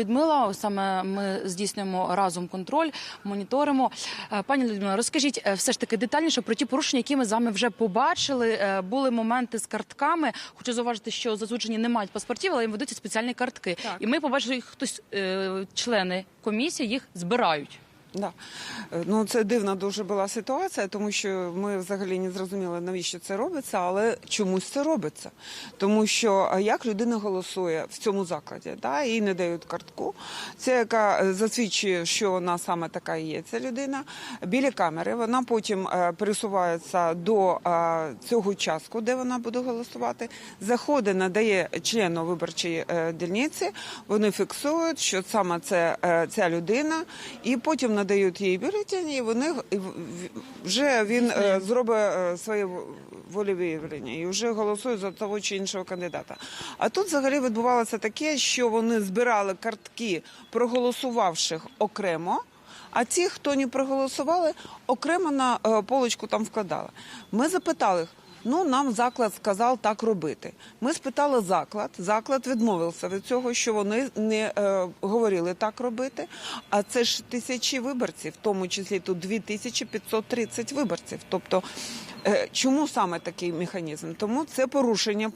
Людмила, саме ми здійснюємо разом контроль, моніторимо. Е, Пані Людмила, розкажіть е, все ж таки детальніше про ті порушення, які ми з вами вже побачили. Е, Були моменти з картками. Хочу зауважити, що засуджені не мають паспортів, але їм ведуться спеціальні картки. Так. І ми побачили, їх хтось члени комісії їх збирають. Да. Е, Ну, це дивна дуже була ситуація, тому що ми взагалі не зрозуміли, навіщо це робиться, але чомусь це робиться. Тому що як людина голосує в цьому закладі, да, їй не дають картку. Це яка е, засвідчує, що вона саме така і є. Ця людина біля камери. Вона потім е, пересувається до е, цього участку, де вона буде голосувати. Заходить, надає члену виборчої е, дільниці. Вони фіксують, що саме це е, ця людина, і потім надають їй бюлетень, і вони вже він е, зробить е, своє волевиявлення і вже голосує за того чи іншого кандидата. А тут взагалі відбувалося таке, що вони збирали картки проголосувавших окремо. А ті, хто не проголосували, окремо на е, полочку там вкладали. Ми запитали їх. Ну, нам заклад сказав так робити. Ми спитали заклад. Заклад відмовився від цього, що вони не е, говорили так робити. А це ж тисячі виборців, в тому числі тут 2530 виборців. Тобто, е, чому саме такий механізм? Тому це порушення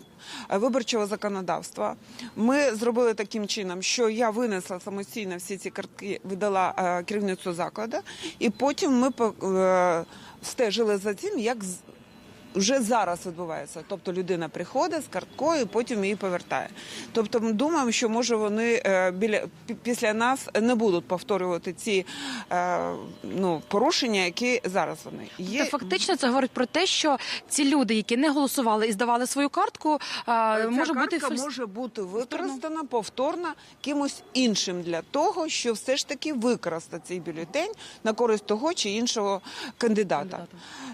е, виборчого законодавства. Ми зробили таким чином, що я винесла самостійно всі ці картки, видала е, керівництву закладу, і потім ми е, стежили за тим, як вже зараз відбувається. Тобто людина приходить з карткою, потім її повертає. Тобто ми думаємо, що може вони е, біля після нас не будуть повторювати ці е, ну, порушення, які зараз вони є. Тобто, фактично, це говорить про те, що ці люди, які не голосували і здавали свою картку, е, Ця може бути картка може бути використана повторно кимось іншим для того, що все ж таки використати цей бюлетень на користь того чи іншого кандидата.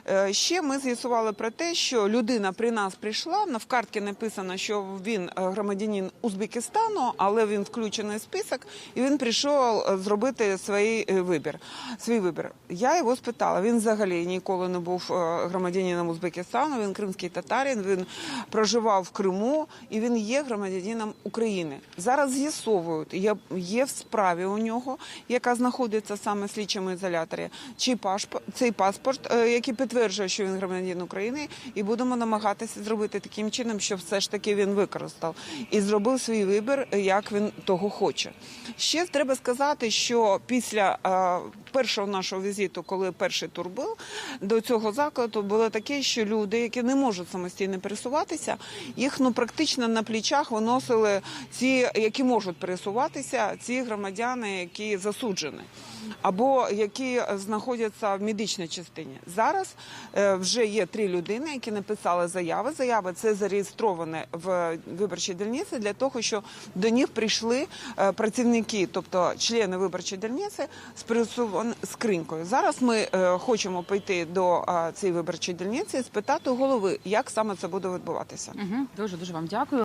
Е, Ще ми з'ясували про те, що людина при нас прийшла. На в картці написано, що він е, громадянин Узбекистану, але він включений в список, і він прийшов е, зробити свій е, вибір. Свій вибір. Я його спитала. Він взагалі ніколи не був громадянином Узбекистану. Він кримський татарин. Він проживав в Криму і він є громадянином України. Зараз з'ясовують, є, є в справі у нього, яка знаходиться саме в слідчому ізоляторі, чи пашпорт, цей паспорт, який підтверджує, що він громадянин України, і будемо намагатися зробити таким чином, щоб все ж таки він використав і зробив свій вибір, як він того хоче. Ще треба сказати, що після е, першого нашого візиту, коли перший тур був, до цього закладу було таке, що люди, які не можуть самостійно пересуватися, їх ну практично на плечах виносили ці, які можуть пересуватися, ці громадяни, які засуджені. Або які знаходяться в медичній частині. Зараз е, вже є три людини, які написали заяви. Заяви це зареєстроване в виборчій дільниці для того, щоб до них прийшли е, працівники, тобто члени виборчої дільниці з пересуван скринькою. Зараз ми е, хочемо пойти до цієї виборчої дільниці і спитати голови, як саме це буде відбуватися. Угу. Дуже дуже вам дякую.